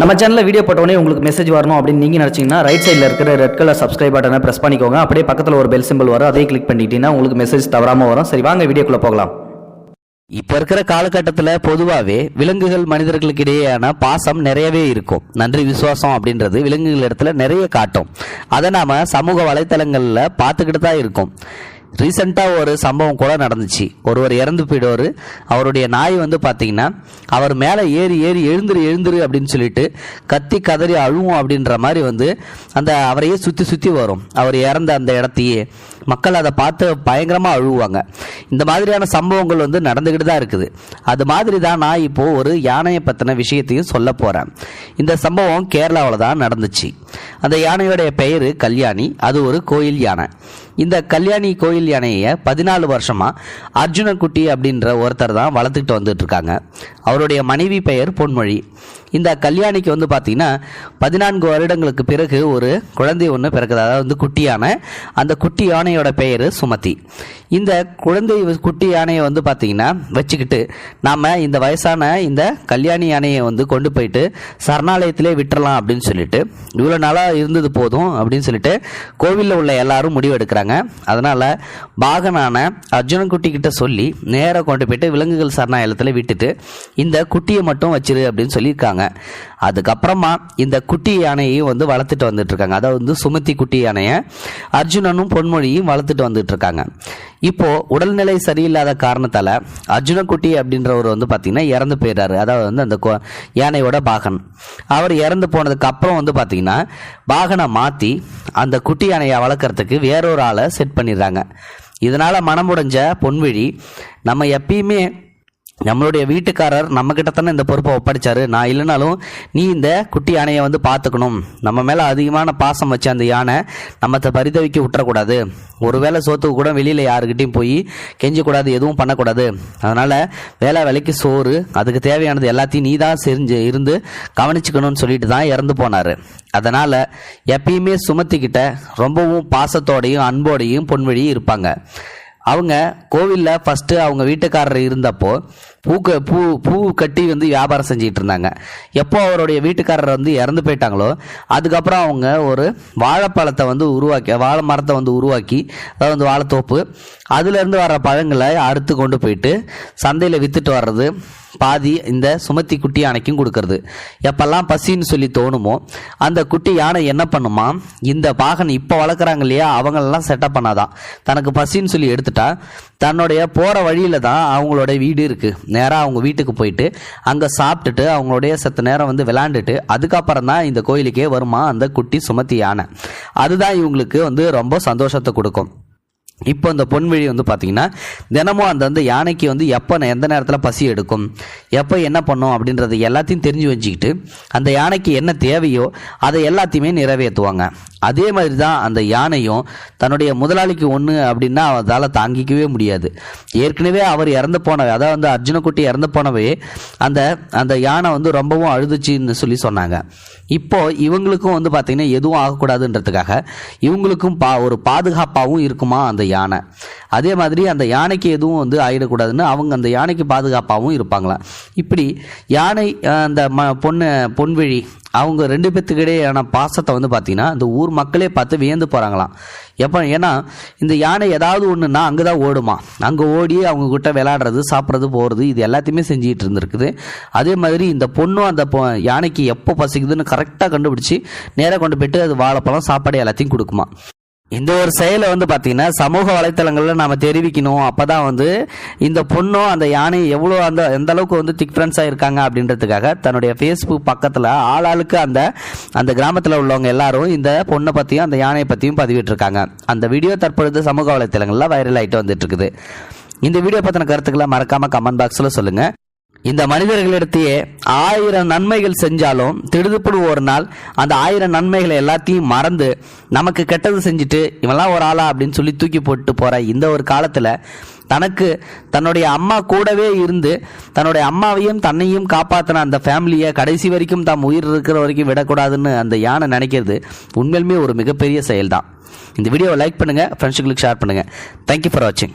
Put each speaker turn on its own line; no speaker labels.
நம்ம சேனலில் வீடியோ போட்டோடனே உங்களுக்கு மெசேஜ் வரணும் அப்படின்னு நீங்கள் நினச்சிங்கன்னா ரைட் சைடில் இருக்கிற ரெட் கலர் சப்ஸ்கிரைப் பட்டனை ப்ரெஸ் பண்ணிக்கோங்க. அப்படியே பக்கத்தில் ஒரு பெல் சிம்பிள் வரும். அதே கிளிக் பண்ணிட்டீங்கன்னா உங்களுக்கு மெசேஜ் தவறாமல் வரும். சரி வாங்க வீடியோக்குள்ளே போகலாம்.
இப்போ இருக்கிற காலகட்டத்தில் பொதுவாகவே விலங்குகள் மனிதர்களுக்கு இடையேயான பாசம் நிறையவே இருக்கும். நன்றி விசுவாசம் அப்படின்றது விலங்குகள் இடத்துல நிறைய காட்டும். அதை நாம் சமூக வலைத்தளங்களில் பார்த்துக்கிட்டு தான் இருக்கோம். ரீசெண்டாக ஒரு சம்பவம் கூட நடந்துச்சு. ஒருவர் இறந்து போயிடுவார். அவருடைய நாய் வந்து பார்த்தீங்கன்னா அவர் மேலே ஏறி ஏறி எழுந்துரு எழுந்துரு அப்படின்னு சொல்லிட்டு கத்தி கதறி அழுவும் அப்படின்ற மாதிரி வந்து அந்த அவரையே சுற்றி சுற்றி வரும். அவர் இறந்த அந்த இடத்தையே. மக்கள் அதை பார்த்து பயங்கரமாக அழுவாங்க. இந்த மாதிரியான சம்பவங்கள் வந்து நடந்துக்கிட்டு தான் இருக்குது. அது மாதிரி தான் நான் இப்போது ஒரு யானையை பற்றின விஷயத்தையும் சொல்ல போகிறேன் இந்த சம்பவம் கேரளாவில் தான் நடந்துச்சு. அந்த யானையுடைய பெயர் கல்யாணி. அது ஒரு கோயில் யானை. இந்த கல்யாணி கோயில் யானையை பதினாலு வருஷமா அர்ஜுன குட்டி அப்படின்ற ஒருத்தர் தான் வளர்த்துக்கிட்டு வந்துட்டு இருக்காங்க. அவருடைய மனைவி பெயர் பொன்மொழி. இந்த கல்யாணிக்கு வந்து பார்த்தீங்கன்னா பதினான்கு வருடங்களுக்கு பிறகு ஒரு குழந்தை ஒன்று பிறக்குது. அதாவது வந்து குட்டி யானை. அந்த குட்டி யானையோட பெயர் சுமதி. இந்த குழந்தை குட்டி யானையை வந்து பார்த்தீங்கன்னா வச்சுக்கிட்டு நாம் இந்த வயசான இந்த கல்யாணி யானையை வந்து கொண்டு போயிட்டு சரணாலயத்திலே விட்டுறலாம் அப்படின்னு சொல்லிட்டு இவ்வளோ நாளாக இருந்தது போதும் அப்படின்னு சொல்லிட்டு கோவிலில் உள்ள எல்லாரும் முடிவெடுக்கிறாங்க அதனால் பாகனான அர்ஜுனன் குட்டி கிட்ட சொல்லி நேராக கொண்டு போயிட்டு விலங்குகள் சரணாலயத்தில் விட்டுட்டு இந்த குட்டியை மட்டும் வச்சிரு அப்படின்னு சொல்லியிருக்காங்க. அதுக்கப்புறமா இந்த குட்டி யானையையும் வந்து வளர்த்துட்டு வந்துட்டு இருக்காங்க. அதாவது வந்து சுமதி குட்டி யானையை அர்ஜுனனும் பொன்மொழியும் வளர்த்துட்டு வந்துட்டு இருக்காங்க. இப்போ உடல்நிலை சரியில்லாத காரணத்தால அர்ஜுனக்குட்டி அப்படின்றவர் வந்து பார்த்தீங்கன்னா இறந்து போயிடுறாரு அதாவது வந்து அந்த யானையோட பாகன். அவர் இறந்து போனதுக்கு அப்புறம் வந்து பார்த்தீங்கன்னா பாகனை மாற்றி அந்த குட்டி யானையை வளர்க்குறதுக்கு வேறொரு ஆளை செட் பண்ணிடுறாங்க. இதனால மனமுடைஞ்ச பொன்விழி நம்ம எப்பயுமே நம்மளுடைய வீட்டுக்காரர் நம்ம கிட்ட தானே இந்த பொறுப்பை ஒப்படைச்சாரு. நான் இல்லைனாலும் நீ இந்த குட்டி யானையை வந்து பார்த்துக்கணும். நம்ம மேலே அதிகமான பாசம் வச்ச அந்த யானை நம்ம பரிதவிக்க விட்டுறக்கூடாது ஒருவேளை சோத்துக்கு கூட வெளியில் யாருக்கிட்டையும் போய் கெஞ்சக்கூடாது எதுவும் பண்ணக்கூடாது. அதனால் வேலை வேலைக்கு சோறு அதுக்கு தேவையானது எல்லாத்தையும் நீ தான் செஞ்சு இருந்து கவனிச்சுக்கணும்னு சொல்லிட்டு தான் இறந்து போனார். அதனால் எப்பயுமே சுமத்திக்கிட்ட ரொம்பவும் பாசத்தோடையும் அன்போடையும் பொன்வழி இருப்பாங்க. அவங்க கோவிலில் ஃபஸ்ட்டு அவங்க வீட்டுக்காரர் இருந்தப்போ பூக்க பூ பூ கட்டி வந்து வியாபாரம் செஞ்சுட்டு இருந்தாங்க எப்போ அவருடைய வீட்டுக்காரர் வந்து இறந்து போயிட்டாங்களோ அதுக்கப்புறம் அவங்க ஒரு வாழைப்பழத்தை வந்து உருவாக்கி வாழை மரத்தை வந்து உருவாக்கி அதாவது வந்து வாழைத்தோப்பு அதுலேருந்து வர பழங்களை அறுத்து கொண்டு போயிட்டு சந்தையில் விற்றுட்டு வர்றது பாதி இந்த சுமத்தி குட்டி யானைக்கும் கொடுக்கறது. எப்பெல்லாம் பசின்னு சொல்லி தோணுமோ அந்த குட்டி யானை என்ன பண்ணுமா இந்த பாகன் இப்போ வளர்க்குறாங்க இல்லையா அவங்களெல்லாம் செட்டப் பண்ணாதான். தனக்கு பசின்னு சொல்லி எடுத்துட்டா தன்னுடைய போகிற வழியில் தான் அவங்களோட வீடு இருக்குது நேராக அவங்க வீட்டுக்கு போயிட்டு அங்கே சாப்பிட்டுட்டு அவங்களுடைய சத்து நேரம் வந்து விளாண்டுட்டு அதுக்கப்புறம் தான் இந்த கோயிலுக்கே வருமா அந்த குட்டி சுமத்தி யானை. அதுதான் இவங்களுக்கு வந்து ரொம்ப சந்தோஷத்தை கொடுக்கும். இப்போ இந்த பொன்விழி வந்து பார்த்தீங்கன்னா தினமும் அந்த வந்து யானைக்கு வந்து எப்போ எந்த நேரத்தில் பசி எடுக்கும் எப்போ என்ன பண்ணும் அப்படின்றது எல்லாத்தையும் தெரிஞ்சு வச்சுக்கிட்டு அந்த யானைக்கு என்ன தேவையோ அதை எல்லாத்தையுமே நிறைவேற்றுவாங்க. அதே மாதிரி தான் அந்த யானையும் தன்னுடைய முதலாளிக்கு ஒன்று அப்படின்னா அதால் தாங்கிக்கவே முடியாது. ஏற்கனவே அவர் இறந்து போனவை அதாவது வந்து அர்ஜுனக்குட்டி இறந்து போனவே அந்த அந்த யானை வந்து ரொம்பவும் அழுதுச்சின்னு சொல்லி சொன்னாங்க. இப்போது இவங்களுக்கும் வந்து பார்த்திங்கன்னா எதுவும் ஆகக்கூடாதுன்றதுக்காக இவங்களுக்கும் பா ஒரு பாதுகாப்பாகவும் இருக்குமா அந்த யானை? அதே மாதிரி அந்த யானைக்கு எதுவும் வந்து ஆயிடக்கூடாதுன்னு அவங்க அந்த யானைக்கு பாதுகாப்பாகவும் இருப்பாங்களாம் இப்படி யானை அந்த ம பொண்ணு பொன்வெழி அவங்க ரெண்டு பேர்த்துக்கிடையான பாசத்தை வந்து பார்த்தீங்கன்னா அந்த ஊர் மக்களே பார்த்து வியந்து போகிறாங்களாம் எப்போ ஏன்னா இந்த யானை ஏதாவது ஒன்றுனா அங்கே தான் ஓடுமா? அங்கே ஓடி அவங்க கிட்ட விளையாடுறது சாப்பிட்றது போகிறது இது எல்லாத்தையுமே செஞ்சுட்டு இருந்திருக்குது. அதே மாதிரி இந்த பொண்ணும் அந்த பொ- யானைக்கு எப்போ பசிக்குதுன்னு கரெக்டாக கண்டுபிடிச்சி நேராக கொண்டு போயிட்டு அது வாழைப்பழம் சாப்பாடு எல்லாத்தையும் கொடுக்குமா? இந்த ஒரு செயலை வந்து பார்த்தீங்கன்னா சமூக வலைத்தளங்களில் நம்ம தெரிவிக்கணும். அப்போ தான் வந்து இந்த பொண்ணும் அந்த யானை எவ்வளோ அந்த எந்த அளவுக்கு வந்து திக் ஃப்ரெண்ட்ஸாக இருக்காங்க அப்படின்றதுக்காக தன்னுடைய ஃபேஸ்புக் பக்கத்தில் ஆளாளுக்கு அந்த அந்த கிராமத்தில் உள்ளவங்க எல்லாரும் இந்த பொண்ணை பற்றியும் அந்த யானையை பற்றியும் பதிவிட்டிருக்காங்க. அந்த வீடியோ தற்பொழுது சமூக வலைத்தளங்களில் வைரல் ஆகிட்டு வந்துட்டு இருக்குது இந்த வீடியோ பற்றின கருத்துக்களை மறக்காமல் கமெண்ட் பாக்ஸில் சொல்லுங்கள் இந்த மனிதர்களிடத்தையே ஆயிரம் நன்மைகள் செஞ்சாலும் திடுதுப்படு ஒரு நாள் அந்த ஆயிரம் நன்மைகளை எல்லாத்தையும் மறந்து நமக்கு கெட்டது செஞ்சுட்டு இவன்லாம் ஒரு ஆளா அப்படின்னு சொல்லி தூக்கி போட்டு போற இந்த ஒரு காலத்துல தனக்கு தன்னுடைய அம்மா கூடவே இருந்து தன்னுடைய அம்மாவையும் தன்னையும் காப்பாற்றின அந்த ஃபேமிலியை கடைசி வரைக்கும் தாம் உயிர் இருக்கிற வரைக்கும் விடக்கூடாதுன்னு அந்த யானை நினைக்கிறது உண்மையிலுமே ஒரு மிகப்பெரிய செயல்தான். இந்த வீடியோவை லைக் பண்ணுங்கள் ஃப்ரெண்ட்ஸுங்களுக்கு ஷேர் பண்ணுங்கள் தேங்க்யூ ஃபார் வாட்சிங்